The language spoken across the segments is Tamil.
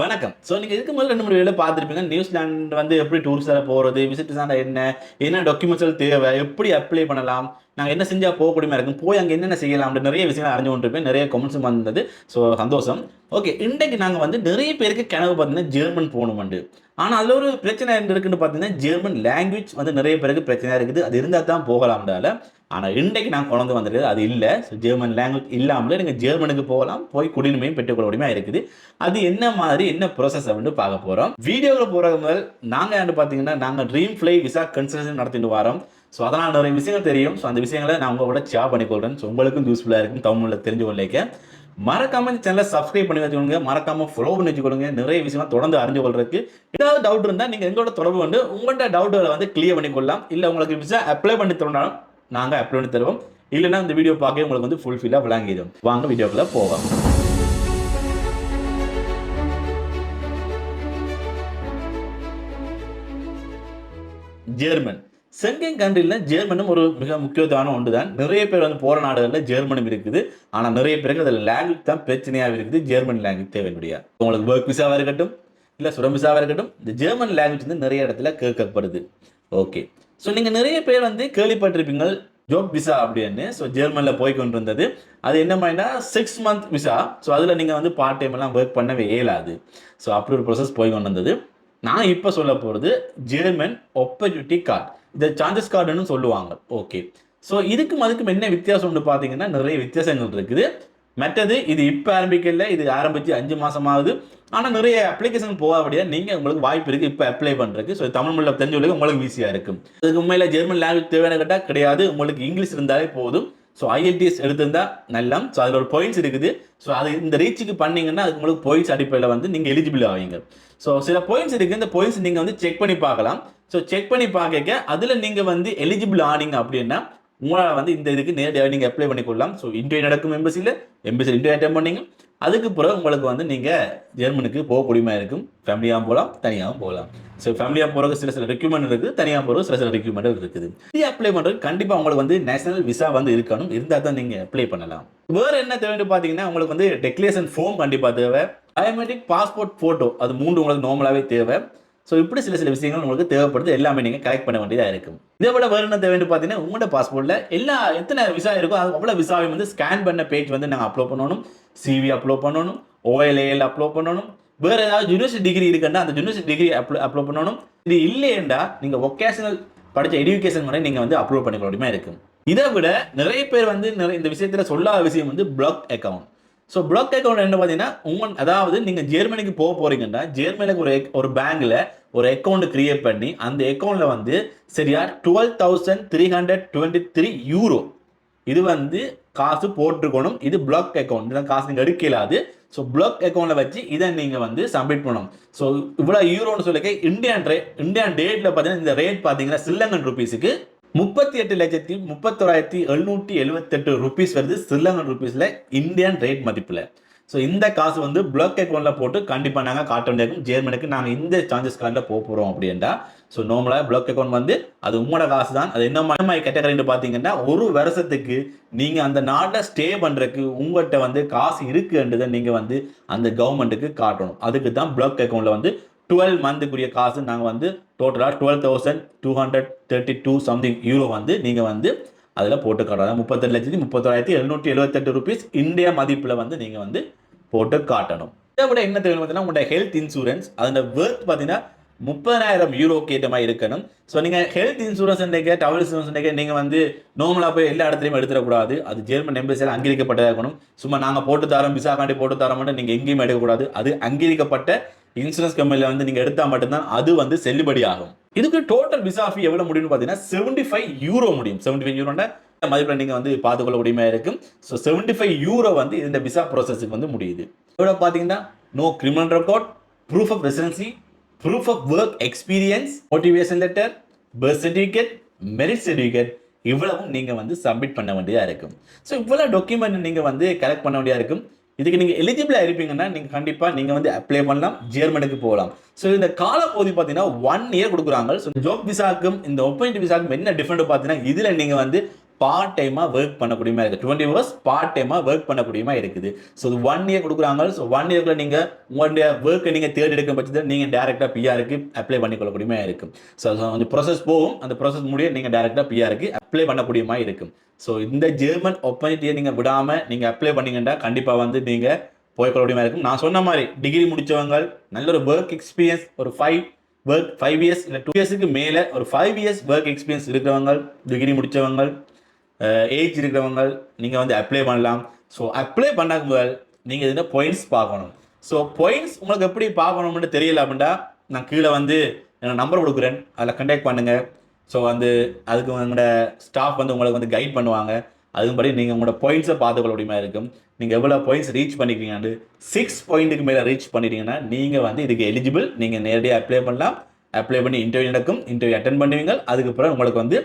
வணக்கம். ஸோ நீங்கள் இதுக்கு முதல்ல ரெண்டு மூணு வேலை பார்த்துருப்பீங்க. நியூசிலாண்டு வந்து எப்படி டூரிஸ்டாக போகிறது விசிட் விசாண்டா என்ன என்ன டாக்குமெண்ட்ஸ் தேவை எப்படி அப்ளை பண்ணலாம் நாங்கள் என்ன செஞ்சால் போகக்கூடியமா இருக்கும்? போய் அங்கே என்னென்ன செய்யலாம் அப்படின்னு நிறைய விஷயங்கள் அறிஞ்சு கொண்டிருப்பேன். நிறைய கமெண்ட்ஸும் வந்தது. ஸோ சந்தோஷம். ஓகே இன்றைக்கு நாங்கள் வந்து நிறைய பேருக்கு கனவு பார்த்தீங்கன்னா ஜெர்மன் போகணுமெண்டு ஆனால் அதில் ஒரு பிரச்சனை இருக்குன்னு பார்த்தீங்கன்னா ஜெர்மன் லாங்குவேஜ் வந்து நிறைய பேருக்கு பிரச்சனையாக இருக்குது. அது இருந்தால் தான் போகலாம்னால ஆனால் இன்றைக்கு நான் கொண்டு வந்திருக்குது அது இல்லை. ஸோ ஜெர்மன் லாங்குவேஜ் இல்லாமல் நீங்கள் ஜெர்மனுக்கு போகலாம். போய் குடியுரிமையும் பெற்றுக்கொள்ள முடியுமா இருக்குது. அது என்ன மாதிரி என்ன ப்ராசஸ் அப்படின்னு பார்க்க போகிறோம் வீடியோவில் போகிற முதல் நாங்கள் வந்து பார்த்தீங்கன்னா நாங்கள் ட்ரீம் ஃப்ளை விசா கன்சல்டேஷன் நடத்திட்டு வரோம். ஸோ அதனால் நிறைய விஷயங்கள் தெரியும். ஸோ அந்த விஷயங்களை நான் உங்களோட ஷேர் பண்ணிக்கொள்கிறேன் ஸோ உங்களுக்கும் யூஸ்ஃபுல்லாக இருக்கும். தமிழில் தெரிஞ்சு கொள்ளைக்க. மறக்காம இந்த சேனலை சப்ஸ்கிரைப் பண்ணி வச்சுக்கோங்க. மறக்காம ஃபாலோ பண்ணி வச்சுக்கோங்க நிறைய விஷயம் தொடர்ந்து அறிஞ்சு கொள்றதுக்கு. ஏதாவது டவுட் இருந்தால் நீங்கள் எங்களோட தொடர்பு வந்து உங்கள்கிட்ட டவுட்டுகளை வந்து கிளியர் பண்ணிக்கொள்ளலாம் இல்லை உங்களுக்கு விசா அப்ளை பண்ணி தரணும் நாங்கள் அப்ளை பண்ணி தருவோம். இல்லைன்னா இந்த வீடியோ பார்க்க உங்களுக்கு வந்து ஃபுல்ஃபில்லாக விளங்கிடும். வாங்க வீடியோக்குள்ள போவோம் ஜெர்மன். செங்கன் கண்ட்ரியில் ஜெர்மனும் ஒரு மிக முக்கியத்துவமான ஒன்று தான் நிறைய பேர் வந்து போகிற நாடுகளில் ஜெர்மனும் இருக்குது. ஆனால் நிறைய பேருக்கு அதில் லாங்குவேஜ் தான் பிரச்சனையாக இருக்குது. ஜெர்மன் லாங்குவேஜ் தேவைப்படியா உங்களுக்கு ஒர்க் விசாவாக இருக்கட்டும் இல்லை சுரம் விசாவாக இருக்கட்டும் இந்த ஜெர்மன் லாங்குவேஜ் வந்து நிறைய இடத்துல கேட்கப்படுது. ஓகே ஸோ நீங்கள் நிறைய பேர் வந்து கேள்விப்பட்டிருப்பீங்க ஜோப் விசா அப்படின்னு. ஸோ ஜெர்மனில் போய் கொண்டு வந்தது அது என்ன மாதிரினா சிக்ஸ் மந்த் விசா ஸோ அதில் நீங்கள் வந்து பார்ட் டைம் எல்லாம் ஒர்க் பண்ணவே இயலாது. ஸோ அப்படி ஒரு ப்ரொசஸ் போய் கொண்டு வந்தது நான் இப்போ சொல்ல போகிறது ஜெர்மன் ஆப்பர்ச்சுனிட்டி கார்டு இதை சான்சஸ் கார்டுன்னு சொல்லுவாங்க. ஓகே ஸோ இதுக்கும் அதுக்கும் என்ன வித்தியாசம்னு பார்த்தீங்கன்னா நிறைய வித்தியாசங்கள் இருக்குது. மற்றது இது இப்போ ஆரம்பிக்கல இது ஆரம்பித்து அஞ்சு மாதம் ஆகுது ஆனால் நிறைய அப்ளிகேஷன் போகாதபடியாக நீங்கள் உங்களுக்கு வாய்ப்பு இருக்குது இப்போ அப்ளை பண்ணுறதுக்கு ஸோ தமிழ் மொழியில் தெரிஞ்சவங்களுக்கு உங்களுக்கு ஈஸியாக இருக்கும். அதுக்கு உண்மையில் ஜெர்மன் லாங்குவேஜ் தேவையான கேட்டால் கிடையாது. உங்களுக்கு இங்கிலீஷ் இருந்தாலே போதும். ஸோ ஐஎல்டிஎஸ் எடுத்திருந்தா நல்லா ஸோ அதில் ஒரு பாயிண்ட்ஸ் இருக்குது. ஸோ அது இந்த ரீச்சுக்கு பண்ணீங்கன்னா அதுக்கு உங்களுக்கு பாயிண்ட்ஸ் அடிப்படையில் வந்து நீங்கள் எலிஜிபிள் ஆவீங்க. ஸோ சில பாயிண்ட்ஸ் இருக்குது இந்த பாயிண்ட்ஸ் நீங்கள் வந்து செக் பண்ணி பார்க்கலாம். ஸோ செக் பண்ணி பார்க்க அதில் நீங்கள் வந்து எலிஜிபிள் ஆனீங்க அப்படின்னா உங்களால் வந்து இந்த இதுக்கு நேரடியாக நீங்கள் அப்ளை பண்ணிக்கொள்ளலாம் ஸோ இன்டர்வியூ நடக்கும் எம்பசியில் எம்பசியில் இன்டர்வியூ அட்டன் பண்ணீங்க. அதுக்கு பிறகு உங்களுக்கு வந்து நீங்கள் ஜெர்மனுக்கு போகக்கூடியமா இருக்கும். ஃபேமிலியாகவும் போகலாம் தனியாகவும் போகலாம். ஸோ ஃபேமிலியாக போகிறதுக்கு சில சில ரெக்யூமெண்ட் இருக்குது தனியாக போகிறது சில சில ரெக்யூமெண்ட் இருக்குது. இது அப்ளை பண்ணுறது கண்டிப்பாக உங்களுக்கு வந்து நேஷனல் விசா வந்து இருக்கணும். இருந்தால் தான் நீங்கள் அப்ளை பண்ணலாம். வேறு என்ன தேவைன்னு பார்த்தீங்கன்னா உங்களுக்கு வந்து டெக்ளேஷன் ஃபார்ம் கண்டிப்பாக தேவை. பயோமெட்ரிக் பாஸ்போர்ட் ஃபோட்டோ அது மூன்று உங்களுக்கு நார்மலாகவே தேவை. ஸோ இப்படி சில சில விஷயங்கள் உங்களுக்கு தேவைப்படுது. எல்லாமே நீங்கள் கலெக்ட் பண்ண வேண்டியதாக இருக்கும். இதே போல் வேறு என்ன தேவைன்னு பார்த்தீங்கன்னா உங்களோட பாஸ்போர்ட்டில் எல்லா எத்தனை விசா இருக்கோ அது அவ்வளோ விசாவையும் வந்து ஸ்கேன் பண்ண பேஜ் வந்து நாங்கள் அப்லோட் பண்ணணும். சிவி அப்லோட் பண்ணணும். ஓஎல்ஏஎல் அப்லோட் பண்ணணும். வேறு ஏதாவது யூனிவர்சிட்டி டிகிரி இருக்குன்னா அந்த யூனிவர்சிட்டி டிகிரி அப்ளோ அப்லோட் பண்ணணும். இது இல்லையேண்டா நீங்கள் ஒகேஷனல் படித்த எஜுகேஷன் முறை நீங்கள் வந்து அப்லோட் பண்ணிக்க முடியுமா இருக்கும். இதை விட நிறைய பேர் வந்து நிறைய இந்த விஷயத்தில் சொல்லாத விஷயம் வந்து block account so block account என்ன பார்த்தீங்கன்னா உங்கள் அதாவது நீங்கள் ஜெர்மனிக்கு போக போறீங்கன்னா ஜெர்மனிக்கு ஒரு ஒரு பேங்க்ல ஒரு அக்கௌண்ட் கிரியேட் பண்ணி அந்த அக்கௌண்ட்ல வந்து சரியா twelve thousand three hundred twenty three euro இது வந்து காசு போட்டுருக்கணும். இது பிளாக் அக்கௌண்ட் இதான் காசு நீங்கள் எடுக்கலாது ஸோ பிளாக் அக்கௌண்ட்டில் வச்சு இதை நீங்கள் வந்து சப்மிட் பண்ணணும். ஸோ இவ்வளோ யூரோன்னு சொல்லிக்க இந்தியன் ரே இந்தியன் டேட்டில் பார்த்தீங்கன்னா இந்த ரேட் பார்த்தீங்கன்னா சில்லங்கன் ருபீஸுக்கு முப்பத்தி எட்டு லட்சத்தி முப்பத்தொராயிரத்தி எழுநூற்றி எழுபத்தெட்டு ருபீஸ் வருது. ஸ்ரீலங்கன் ருபீஸில் இந்தியன் ரேட் மதிப்பில். ஸோ இந்த காசு வந்து பிளாக் அக்கௌண்ட்டில் போட்டு கண்டிப்பாக நாங்கள் காட்ட வேண்டியிருக்கும். ஜேர்மனுக்கு நாங்கள் இந்த சார்ஜஸ் கார்டில் போக போகிறோம் அப்படின்டா ஸோ நார்மலாக பிளாக் அக்கௌண்ட் வந்து அது உங்களோட காசு தான். அது என்ன மாதிரி கேட்டகரின்னு பார்த்தீங்கன்னா ஒரு வருஷத்துக்கு நீங்கள் அந்த நாட்டில் ஸ்டே பண்ணுறதுக்கு உங்கள்கிட்ட வந்து காசு இருக்குன்றதை நீங்கள் வந்து அந்த கவர்மெண்ட்டுக்கு காட்டணும். அதுக்கு தான் பிளாக் அக்கௌண்ட்டில் வந்து டுவெல் மந்த்துக்குரிய காசு நாங்கள் வந்து டோட்டலாக twelve thousand two hundred thirty two something euro வந்து நீங்கள் வந்து அதில் போட்டு காட்டணும் முப்பத்தெட்டு லட்சத்தி முப்பத்தொராயிரத்தி எழுநூற்றி எழுபத்தெட்டு ருபீஸ் இந்தியா மதிப்பில் வந்து நீங்கள் வந்து போட்டு காட்டணும் இதை விட என்ன தெரியும் பார்த்தீங்கன்னா உங்களோட ஹெல்த் இன்சூரன்ஸ் அதோட வேர்த் பார்த்தீங்கன்னா முப்பதாயிரம் யூரோ கேட்ட மாதிரி இருக்கணும். ஸோ நீங்கள் ஹெல்த் இன்சூரன்ஸ் டிராவல் இன்சூரன்ஸ் நீங்கள் வந்து நார்மலாக போய் எல்லா இடத்துலையும் எடுத்துடக்கூடாது. அது ஜெர்மன் எம்பசியில் அங்கீகரிக்கப்பட்டதாக இருக்கணும். சும்மா நாங்கள் போட்டு தரோம் விசா காண்டி போட்டு தரோம் நீங்கள் எங்கேயும் எடுக்கக்கூடாது. அது அங்கீகரிக்கப்பட்ட இன்சூரன்ஸ் கம்பெனியில் வந்து நீங்கள் எடுத்தால் மட்டும்தான் அது வந்து செல்லுபடி ஆகும். இதுக்கு டோட்டல் விசா ஃபீ எவ்வளோ முடியும்னு பார்த்தீங்கன்னா செவன்டி ஃபைவ் யூரோ முடியும் செவன்டி ஃபைவ் யூரோட மதிப்பில் நீங்கள் வந்து பார்த்துக்கொள்ள முடியுமா இருக்கும். ஸோ செவன்டி ஃபைவ் யூரோ வந்து இந்த விசா ப்ராசஸுக்கு வந்து முடியுது. இவ்வளோ பார்த்தீங்கன்னா no criminal record proof of residency proof of work experience motivation letter birth certificate merit certificate இவ்வளவும் நீங்கள் வந்து சப்மிட் பண்ண வேண்டியதாக இருக்கும். ஸோ இவ்வளோ டாக்குமெண்ட் நீங்கள் வந்து கலெக்ட் பண்ண வேண்டியதாக இருக்கும். இதுக்கு நீங்கள் எலிஜிபிளாக இருப்பீங்கன்னா நீங்கள் கண்டிப்பாக நீங்கள் வந்து அப்ளை பண்ணலாம் ஜெர்மனுக்கு போகலாம். ஸோ இந்த காலப்பகுதி பார்த்தீங்கன்னா ஒன் இயர் கொடுக்குறாங்க. ஸோ ஜாப் விசாக்கும் இந்த ஒப்பனிட் விசாக்கும் என்ன டிஃப்ரெண்ட் பார்த்தீங்கன்னா இதில் நீங்கள் வந்து பார்ட் டைமாக ஒர்க் பண்ணக்கூடியமா இருக்குது டுவெண்ட்டி ஹவர்ஸ் பார்ட் டைமாக ஒர்க் பண்ணக்கூடியமா இருக்குது. ஸோ இது ஒன் இயர் கொடுக்குறாங்க. ஸோ ஒன் இயர்க்குள்ள நீங்கள் உங்களுடைய ஒர்க்கை நீங்கள் தேர்ட் எடுக்கும் பட்சத்தில் நீங்கள் டேரெக்டாக பிஆருக்கு அப்ளை பண்ணிக்கொள்ளக்கூடியமா இருக்கும். ஸோ அந்த ப்ராசஸ் போகும். அந்த ப்ராசஸ் முடிய நீங்கள் டேரெக்டாக பிஆருக்கு அப்ளை பண்ணக்கூடியமா இருக்கும். ஸோ இந்த ஜெர்மன் ஒப்பனிட்டியை நீங்கள் விடாமல் நீங்கள் அப்ளை பண்ணிங்கன்னா கண்டிப்பாக வந்து நீங்கள் போய்க்கொள்ளக்கூடியமா இருக்கும். நான் சொன்ன மாதிரி டிகிரி முடித்தவங்க நல்ல ஒரு ஒர்க் எக்ஸ்பீரியன்ஸ் ஒரு ஃபைவ் ஒர்க் ஃபைவ் இயர்ஸ் இல்லை டூ இயர்ஸுக்கு மேலே ஒரு ஃபைவ் இயர்ஸ் ஒர்க் எக்ஸ்பீரியன்ஸ் இருக்கிறவங்க டிகிரி முடித்தவங்க ஏஜ் இருக்கிறவங்க நீங்கள் வந்து அப்ளை பண்ணலாம். ஸோ அப்ளை பண்ணாங்க முதல் நீங்கள் இதில் பாயிண்ட்ஸ் பார்க்கணும். ஸோ பாயிண்ட்ஸ் உங்களுக்கு எப்படி பார்க்கணும்னு தெரியல அப்படின்னா நான் கீழே வந்து என்னோட நம்பர் கொடுக்குறேன். அதில் கண்டாக்ட் பண்ணுங்கள் ஸோ வந்து அதுக்கு உங்களோட ஸ்டாஃப் வந்து உங்களுக்கு வந்து கைட் பண்ணுவாங்க. அதுபடி நீங்கள் உங்களோட பாயிண்ட்ஸை பார்த்துக்கொள்ள இருக்கும். நீங்கள் எவ்வளோ பாயிண்ட்ஸ் ரீச் பண்ணிக்கிறீங்கன்னு சிக்ஸ் பாயிண்ட்டுக்கு மேலே ரீச் பண்ணிட்டீங்கன்னா நீங்கள் வந்து இதுக்கு எலிஜிபிள் நீங்கள் நேரடியாக அப்ளை பண்ணலாம். அப்ளை பண்ணி இன்டர்வியூ நடக்கும். இன்டர்வியூ அட்டன் பண்ணுவீங்க. அதுக்கப்புறம் உங்களுக்கு வந்து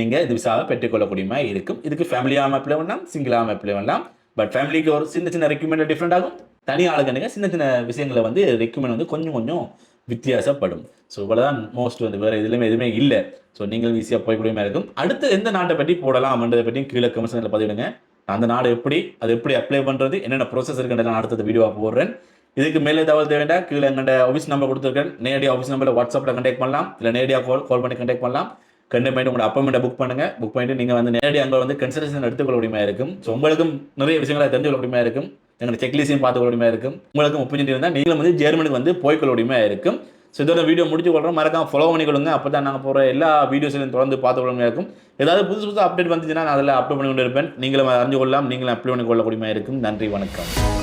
நீங்கள் இது விசாவை பெற்றுக்கொள்ளக்கூடியமா இருக்கும். இதுக்கு ஃபேமிலியாக அப்ளை பண்ணலாம் சிங்கிளாக அப்ளை பண்ணலாம் பட் ஃபேமிலிக்கு ஒரு சின்ன சின்ன ரெக்யூமெண்ட் டிஃப்ரெண்ட் ஆகும். தனி ஆளுங்க சின்ன சின்ன விஷயங்களை வந்து ரெக்யூமெண்ட் வந்து கொஞ்சம் கொஞ்சம் வித்தியாசப்படும். ஸோ இவ்வளோதான் மோஸ்ட் வந்து வேறு இதுலையுமே எதுவுமே இல்லை. ஸோ நீங்கள் ஈஸியாக போய்க்கூடியமா இருக்கும். அடுத்து எந்த நாட்டை பற்றி போடலாம் அப்படின்றத பற்றி கீழே கமெண்ட்ஸில் பதிவிடுங்க. அந்த நாடு எப்படி அது எப்படி அப்ளை பண்ணுறது என்னென்ன ப்ரோசஸ் இருக்குன்ற நான் அடுத்தது வீடியோவாக போடுறேன். இதுக்கு மேலே தகவல் தேவைண்டா கீழே எங்கள்கிட்ட ஆஃபீஸ் நம்பர் கொடுத்துருக்கேன். நேரடியாக ஆஃபீஸ் நம்பரில் வாட்ஸ்அப்பில் கண்டெக்ட் பண்ணலாம். இல்லை நேரடியாக கால் கால் பண்ணி கண்டெக்ட் பண்ணலாம். கண்டு பண்ணிட்டு உங்களோட அப்பாயின்மெண்ட்டை புக் பண்ணுங்க. புக் பண்ணிட்டு நீங்கள் வந்து நேரடியாக அங்கே வந்து கன்சல்டேஷன் எடுத்துக்கொள்ள முடியுமா இருக்கும். ஸோ உங்களுக்கும் நிறைய விஷயங்களை தெரிஞ்சுக்கொள்ள முடியுமா இருக்கும். எங்களோட செக்லிஸ்டையும் பார்த்துக்கொள்ள முடியுமா இருக்கும். உங்களுக்கும் ஒப்பீனியன் இருந்தால் நீங்களும் வந்து ஜெர்மனுக்கு வந்து போய்க்கொள்ள முடியுமா இருக்கும். ஸோ இதோட வீடியோ முடிச்சு கொள்றோம் மறக்காம ஃபாலோ பண்ணிக்கொள்ளுங்க. அப்போ தான் நாங்கள் போகிற எல்லா வீடியோஸையும் தொடர்ந்து பார்த்துக்கொள்ள இருக்கும். ஏதாவது புதுசு புதுசாக அப்டேட் வந்துச்சுன்னா நான் அதில் அப்லோட் பண்ணி கொண்டு இருப்பேன் நீங்களும் அறிஞ்சு கொள்ளலாம். நீங்களும் அப்ளை பண்ணி இருக்கும். நன்றி வணக்கம்.